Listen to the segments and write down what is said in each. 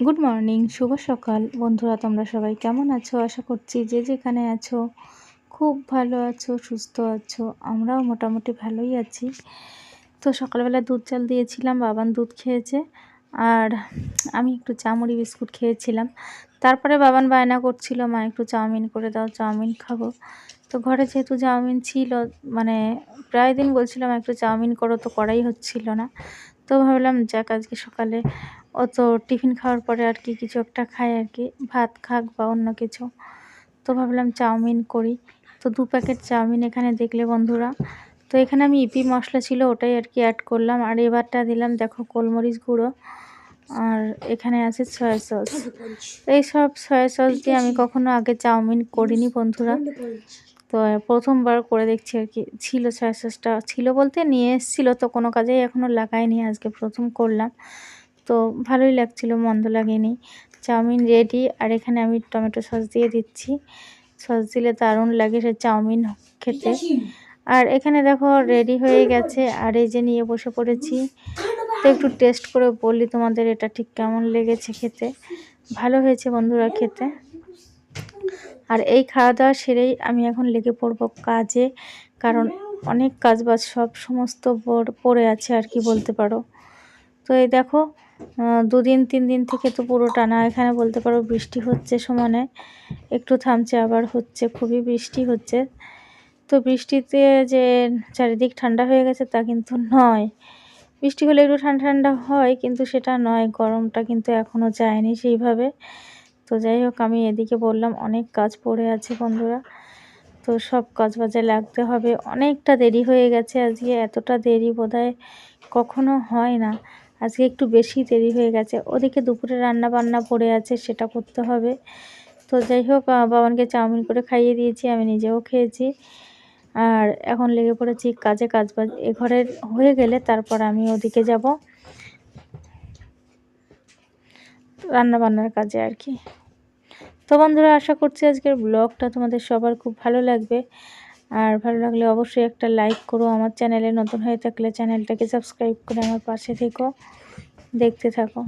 Good morning শুভ সকাল। বন্ধুরা, তোমরা সবাই কেমন আছো? আশা করছি যে যেখানে আছো, খুব ভালো আছো, সুস্থ আছো। আমরাও মোটামুটি ভালোই আছি। তো সকালবেলা দুধ চাল দিয়েছিলাম, বাবান দুধ খেয়েছে। আর আমি একটু চামড়ি বিস্কুট খেয়েছিলাম। তারপরে বাবান বায়না করছিল, মা, একটু চাউমিন করে দাও, চাউমিন খাব। তো ঘরে যেহেতু চাউমিন ছিল মানে প্রায় দিন বলছিলাম, একটু চাউমিন করো। তো করাই হচ্ছিল না। তো ভাবলাম, যাক, আজকে সকালে ও তো টিফিন খাওয়ার পরে আর কি কিছু একটা খায় আর কি, ভাত, খাক বা অন্য কিছু। তো ভাবলাম চাউমিন করি। তো দু প্যাকেট চাউমিন এখানে দেখলে বন্ধুরা। তো এখানে আমি ইপি মশলা ছিল ওটাই আর কি অ্যাড করলাম। আর এবারটা দিলাম দেখো গোলমরিচ গুঁড়ো। আর এখানে আছে সয়া সস এই সব সয়া সস দিয়ে আমি কখনো আগে চাউমিন করিনি বন্ধুরা। তো প্রথমবার করে দেখছি আর কি, ছিল সয়া সসটা ছিল বলতে নিয়ে এসেছিল তো কোনো কাজেই এখনও লাগাইনি, আজকে প্রথম করলাম। তো ভালোই লাগছিল, মন্দ লাগেনি। চাউমিন রেডি আর এখানে আমি টমেটো সস দিয়ে দিচ্ছি। সস দিলে দারুণ লাগে সে চাউমিন খেতে। আর এখানে দেখো রেডি হয়ে গেছে, আর এই যে নিয়ে বসে পড়েছি। তো একটু টেস্ট করে বললি তোমাদের এটা ঠিক কেমন লেগেছে খেতে। ভালো হয়েছে বন্ধুরা খেতে। আর এই খাওয়া দাওয়া সেরেই আমি এখন লেগে পড়ব কাজে, কারণ অনেক কাজ বাজ সব সমস্ত পড়ে আছে আর কি বলতে পারো। তো এই দেখো দুদিন, তিন দিন থেকে তো পুরো টানা। এখানে বলতে পারো বৃষ্টি হচ্ছে সমানে। একটু থামছে, আবার হচ্ছে, খুবই বৃষ্টি হচ্ছে। তো বৃষ্টিতে যে চারিদিক ঠান্ডা হয়ে গেছে তা কিন্তু নয়। বৃষ্টি হলে একটু ঠান্ডা ঠান্ডা হয়, কিন্তু সেটা নয়। গরমটা কিন্তু এখনও যায়নি সেইভাবে। তো যাই হোক, আমি এদিকে বললাম, অনেক কাজ পড়ে আছে বন্ধুরা। তো সব কাজ বাজে লাগতে হবে। অনেকটা দেরি হয়ে গেছে আজকে। এতটা দেরি বোধহয় কখনো হয় না। আজকে একটু বেশি দেরি হয়ে গেছে। ওদিকে দুপুরে রান্না বান্না পড়ে আছে, সেটা করতে হবে। তো যাই হোক বাবানকে চাউমিন করে খাইয়ে দিয়েছি, আমি নিজেও খেয়েছি। আর এখন লেগে পড়েছি কাজে কাজ বাজ এ ঘরের হয়ে গেলে তারপর আমি ওদিকে যাব। রান্না বান্নার কাজে আর কি। তো বন্ধুরা, আশা করছি আজকের ব্লগটা তোমাদের সবার খুব ভালো লাগবে। আর ভালো লাগলে অবশ্যই একটা লাইক করো। আমার চ্যানেলে নতুন হয়ে থাকলে চ্যানেলটাকে সাবস্ক্রাইব করে আমার পাশে থেকো। দেখতে থাকো।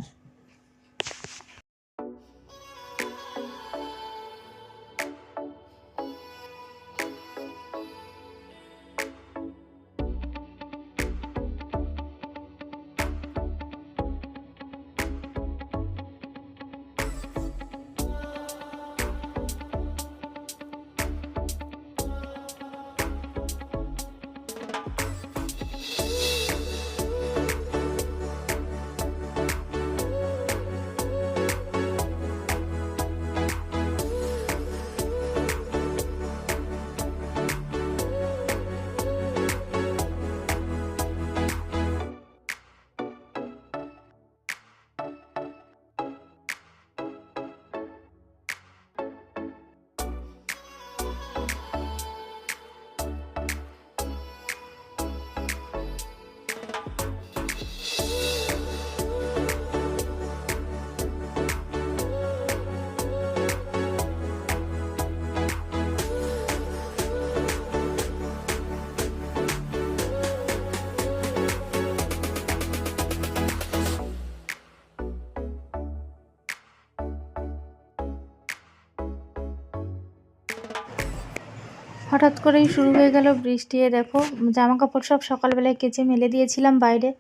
হঠাৎ করেই শুরু হয়ে গেল বৃষ্টি। দেখো জামা কাপড় সব সকালবেলায় কেচে মেলে দিয়েছিলাম বাইরে।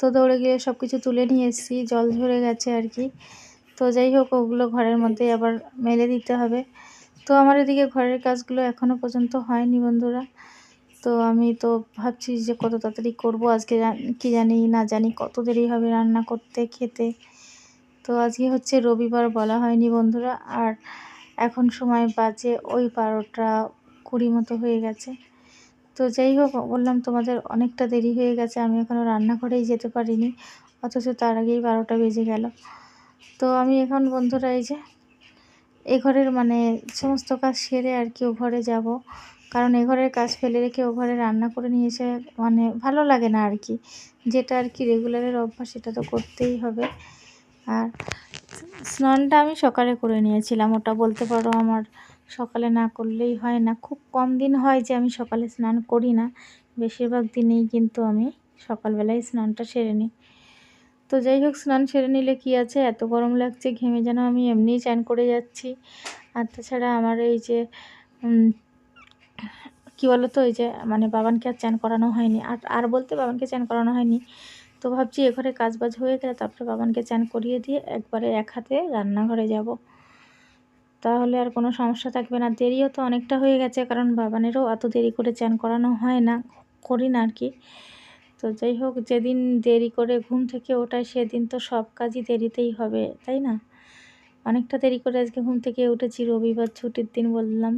তো দৌড়ে গিয়ে সব কিছু তুলে নিয়ে এসেছি, জল ঝরে গেছে আর কি। তো যাই হোক, ওগুলো ঘরের মধ্যেই আবার মেলে দিতে হবে। তো আমার এদিকে ঘরের কাজগুলো এখনও পর্যন্ত হয়নি বন্ধুরা। তো আমি তো ভাবছি যে কত তাড়াতাড়ি করব, আজকে কি জানি, না জানি কত দেরি হবে রান্না করতে, খেতে। তো আজকে হচ্ছে রবিবার বলা হয়নি বন্ধুরা, আর এখন সময় বাজে ওই বারোটা কুড়ি মতো হয়ে গেছে। তো যাই হোক, বললাম তোমাদের অনেকটা দেরি হয়ে গেছে, আমি এখনও রান্নাঘরেই যেতে পারিনি, অথচ তার আগেই বারোটা বেজে গেল। তো আমি এখন, বন্ধুরা, এই যে এ ঘরের মানে সমস্ত কাজ সেরে আর কি ও ঘরে যাব। কারণ এ ঘরের কাজ ফেলে রেখে ও ঘরে রান্না করে নিয়ে এসে মানে ভালো লাগে না আর কি। যেটা আর কি রেগুলারের অভ্যাস, সেটা তো করতেই হবে। আর স্নানটা আমি সকালে করে নিয়েছিলাম, ওটা বলতে পারো আমার সকালে না করলেই হয় না। খুব কম দিন হয় যে আমি সকালে স্নান করি না। বেশিরভাগ দিনেই কিন্তু আমি সকালবেলায় স্নানটা সেরে নিই। তো যাই হোক, স্নান সেরে নিলে কি আছে? এত গরম লাগছে, ঘেমে যেন আমি এমনিই চান করে যাচ্ছি। আর তাছাড়া আমার এই যে কি বলো তো এই যে মানে বাবানকে আর চান করানো হয়নি। আর আর বলতে বাবানকে চান করানো হয়নি। তো ভাবছি এ ঘরে কাজ বাজ হয়ে গেলে তারপরে বাবানকে চান করিয়ে দিয়ে একবারে এক হাতে রান্নাঘরে যাব। তাহলে আর কোনো সমস্যা থাকবে না। দেরিও তো অনেকটা হয়ে গেছে, কারণ বাবানেরও অত দেরি করে চান করানো হয় না, করি না আর কি তো যাই হোক, যেদিন দেরি করে ঘুম থেকে ওঠায় সেদিন তো সব কাজই দেরিতেই হবে, তাই না? অনেকটা দেরি করে আজকে ঘুম থেকে উঠেছি, রবিবার ছুটির দিন বললাম।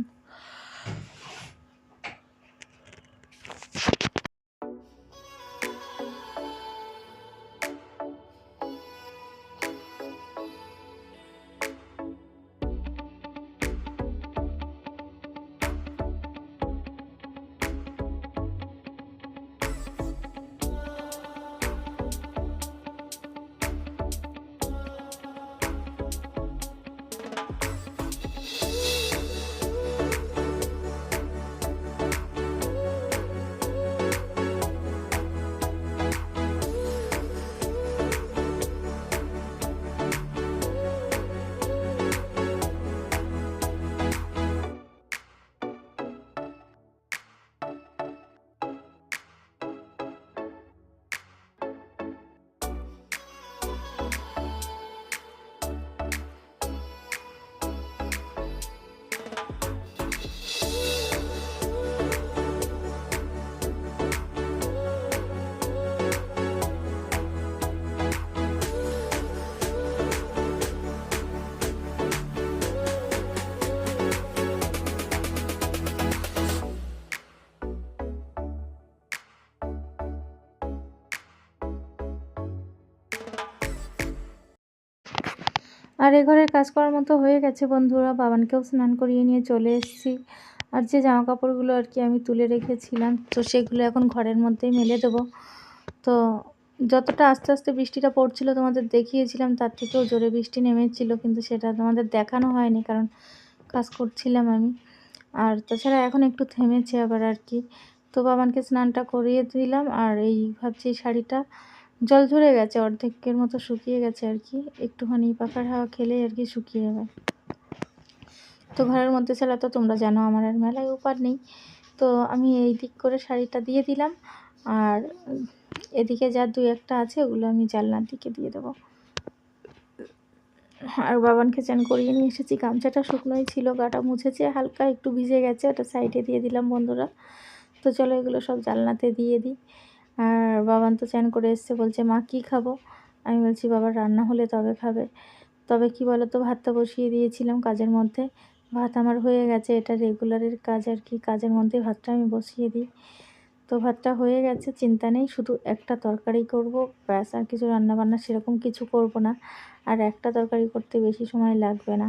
আর এ ঘরের কাজ করার মতো হয়ে গেছে বন্ধুরা। বাবানকেও স্নান করিয়ে নিয়ে চলে এসেছি। আর যে জামা কাপড়গুলো আর কি আমি তুলে রেখেছিলাম, তো সেগুলো এখন ঘরের মধ্যেই মেলে দেবো। তো যতটা আস্তে আস্তে বৃষ্টিটা পড়ছিল তোমাদের দেখিয়েছিলাম, তার থেকেও জোরে বৃষ্টি নেমেছিল, কিন্তু সেটা তোমাদের দেখানো হয়নি, কারণ কাজ করছিলাম আমি। আর তাছাড়া এখন একটু থেমেছে আবার আর কি। তো বাবানকে স্নানটা করিয়ে দিলাম, আর এই ভাবছি শাড়িটা জল ঝরে গেছে, অর্ধেকের মতো শুকিয়ে গেছে আর কি। একটুখানি পাখার হাওয়া খেলেই আর কি শুকিয়ে যাবে। তো ঘরের মধ্যে ছাড়া তো তোমরা জানো আমার আর মেলায় উপার নেই। তো আমি এই দিক করে শাড়িটা দিয়ে দিলাম। আর এদিকে যা দুই একটা আছে, ওগুলো আমি জানলার দিকে দিয়ে দেবো। আর বাবানকে চান করিয়ে নিয়ে এসেছি। গামছাটা শুকনোই ছিল, গাটা মুছেছে, হালকা একটু ভিজে গেছে, ওটা সাইডে দিয়ে দিলাম বন্ধুরা। তো চলো এগুলো সব জানলাতে দিয়ে দিই। আর বাবান তো চ্যান করে এসছে, বলছে, মা, কী খাব? আমি বলছি, বাবা, রান্না হলে তবে খাবে। তবে কি বলো তো ভাতটা বসিয়ে দিয়েছিলাম কাজের মধ্যে। ভাত আমার হয়ে গেছে, এটা রেগুলারের কাজ আর কি, কাজের মধ্যে ভাতটা আমি বসিয়ে দিই। তো ভাতটা হয়ে গেছে, চিন্তা নেই, শুধু একটা তরকারি করব, ব্যাস, আর কিছু রান্নাবান্না সেরকম কিছু করব না। আর একটা তরকারি করতে বেশি সময় লাগবে না।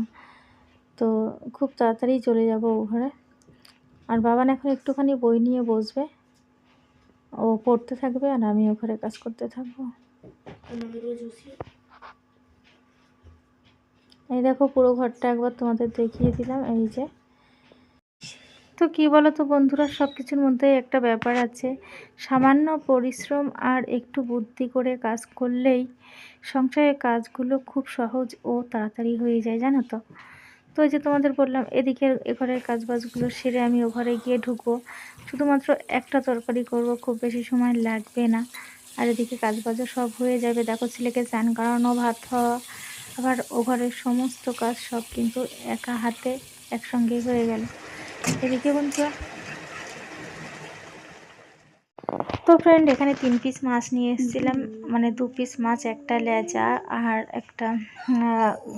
তো খুব তাড়াতাড়ি চলে যাব ও ঘরে। আর বাবান এখন একটুখানি বই নিয়ে বসবে। ও পড়তে থাকবে আর আমি ওখানে কাজ করতে থাকব। এই দেখো পুরো ঘরটা একবার তোমাদের দেখিয়ে দিলাম, এই যে। তো কি বলো তো বন্ধুরা সব কিছুর মধ্যেই একটা ব্যাপার আছে। সামান্য পরিশ্রম আর একটু বুদ্ধি করে কাজ করলেই সংসারের কাজগুলো খুব সহজ ও তাড়াতাড়ি হয়ে যায়, জানো তো? তো ওই যে তোমাদের বললাম এদিকে এঘরের ঘরের কাজ বাজগুলো সেরে আমি ও ঘরে গিয়ে ঢুকবো। শুধুমাত্র একটা তরকারি করব, খুব বেশি সময় লাগবে না। আর এদিকে কাজবাজও সব হয়ে যাবে। দেখো ছেলেকে স্নান করানো, ভাত খাওয়া, আবার ও ঘরের সমস্ত কাজ সব কিন্তু একা হাতে একসঙ্গে হয়ে গেল। এদিকে বন্ধুরা তো ফ্রেন্ড এখানে তিন পিস মাছ নিয়ে এসেছিলাম। মানে দু পিস মাছ, একটা লেজা আর একটা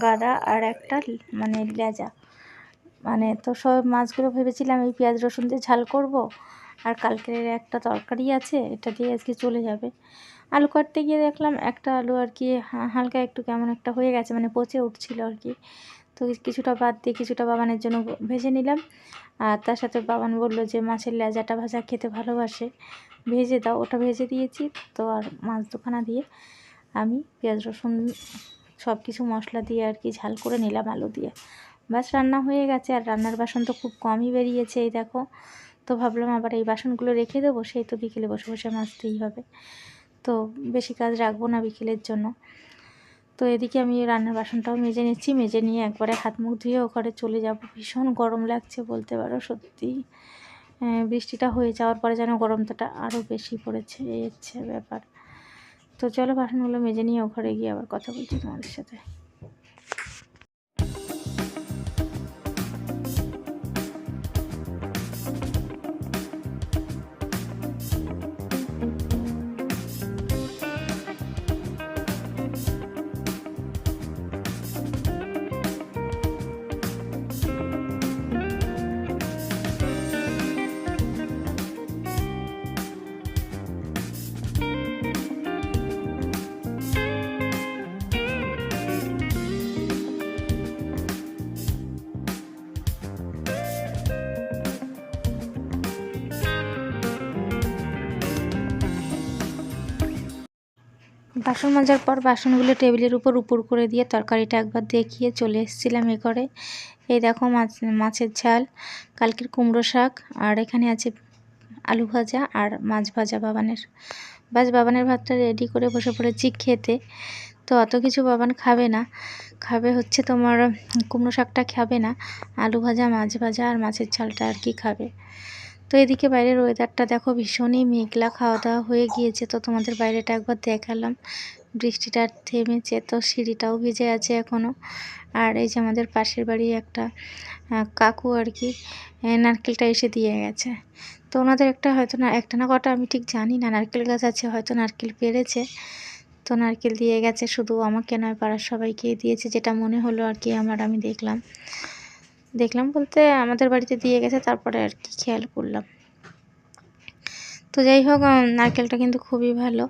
গাদা আর একটা মানে লেজা। মানে তো সব মাছগুলো ভেবেছিলাম এই পেঁয়াজ, রসুন দিয়ে ঝাল করব। আর কালকের একটা তরকারি আছে, এটা দিয়ে আজকে চলে যাবে। আলু কাটতে গিয়ে দেখলাম একটা আলু আর কি, হালকা একটু কেমন একটা হয়ে গেছে মানে পচে উঠছিল আর কি। তো কিছুটা বাদ দিয়ে কিছুটা বাবানের জন্য ভেজে নিলাম। আর তার সাথে বাবান বলল যে, মাছের লেজাটা ভাজা খেতে ভালোবাসে। ভেজে দাও, ওটা ভেজে দিয়েছি। তো আর মাছ দুখানা দিয়ে আমি পেঁয়াজ, রসুন সব কিছু মশলা দিয়ে আর কি ঝাল করে নিলাম আলু দিয়ে। বাস রান্না হয়ে গেছে। আর রান্নার বাসন তো খুব কমই বেরিয়েছে, এই দেখো। তো ভাবলাম আবার এই বাসনগুলো রেখে দেবো সেই তো বিকেলে বসে বসে মাজতেই হবে। তো বেশি কাজ রাখব না বিকেলের জন্য। তো এদিকে আমি রান্নার বাসনটাও মেজে নিচ্ছি। মেজে নিয়ে একবারে হাত মুখ ধুয়ে ওখানে চলে যাব। ভীষণ গরম লাগছে বলতে পারো, সত্যি। বৃষ্টিটা হয়ে যাওয়ার পরে যেন গরমটা আরও বেশি পড়েছে এই হচ্ছে ব্যাপার। তো চলো বাসনগুলো মেজে নিয়ে ওখানে গিয়ে আবার কথা বলছি তোমাদের সাথে। বাসন মাজার পর বাসনগুলো টেবিলের উপর উপর করে দিয়ে তরকারিটা একবার দেখিয়ে চলে এসেছিলাম এ করে এই দেখো মাছ, মাছের ঝাল, কালকের কুমড়ো শাক, আর এখানে আছে আলু ভাজা আর মাছ ভাজা বাবানের। বাস বাবানের ভাতটা রেডি করে বসে পড়েছি খেতে। তো অত কিছু বাবান খাবে না। খাবে হচ্ছে তোমার, কুমড়ো শাকটা খাবে না, আলু ভাজা, মাছ ভাজা আর মাছের ঝালটা আর কি খাবে। তো এদিকে বাইরের ওয়েদারটা দেখো ভীষণই মেঘলা খাওয়া দাওয়া হয়ে গিয়েছে। তো তোমাদের বাইরেটা একবার দেখালাম। বৃষ্টিটা থেমেছে, তো সিঁড়িটাও ভিজে আছে এখনও আর এই যে আমাদের পাশের বাড়ি একটা কাকু আর কি নারকেলটা এসে দিয়ে গেছে। তো ওনাদের একটা হয়তো না, একটা না কটা আমি ঠিক জানি না, নারকেল গাছ আছে, হয়তো নারকেল পেরেছে। তো নারকেল দিয়ে গেছে, শুধু আমাকে নয়, পাড়ার সবাইকে দিয়েছে, যেটা মনে হলো আর কি, আমার আমি দেখলাম। দেখলাম বলতে আমাদের বাড়িতে দিয়ে গেছে, তারপরে আর কি খেয়াল করলাম। তো যাই হোক নারকেলটা কিন্তু খুবই ভালো।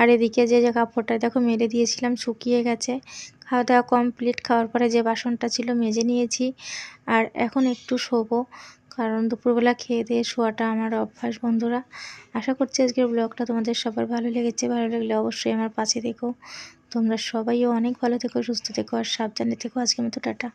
আর এদিকে যে যে কাপড়টা দেখো মেরে দিয়েছিলাম, শুকিয়ে গেছে। খাওয়া দাওয়া কমপ্লিট খাওয়ার পরে যে বাসনটা ছিল মেজে নিয়েছি। আর এখন একটু শোবো, কারণ দুপুরবেলা খেয়ে দিয়ে শোয়াটা আমার অভ্যাস, বন্ধুরা। আশা করছি আজকের ব্লগটা তোমাদের সবার ভালো লেগেছে। ভালো লাগলে অবশ্যই আমার পাশে দেখো তোমরা সবাইও অনেক ভালো থেকো, সুস্থ থেকো আর সাবধানে থেকো। আজকের মতো, টাটা।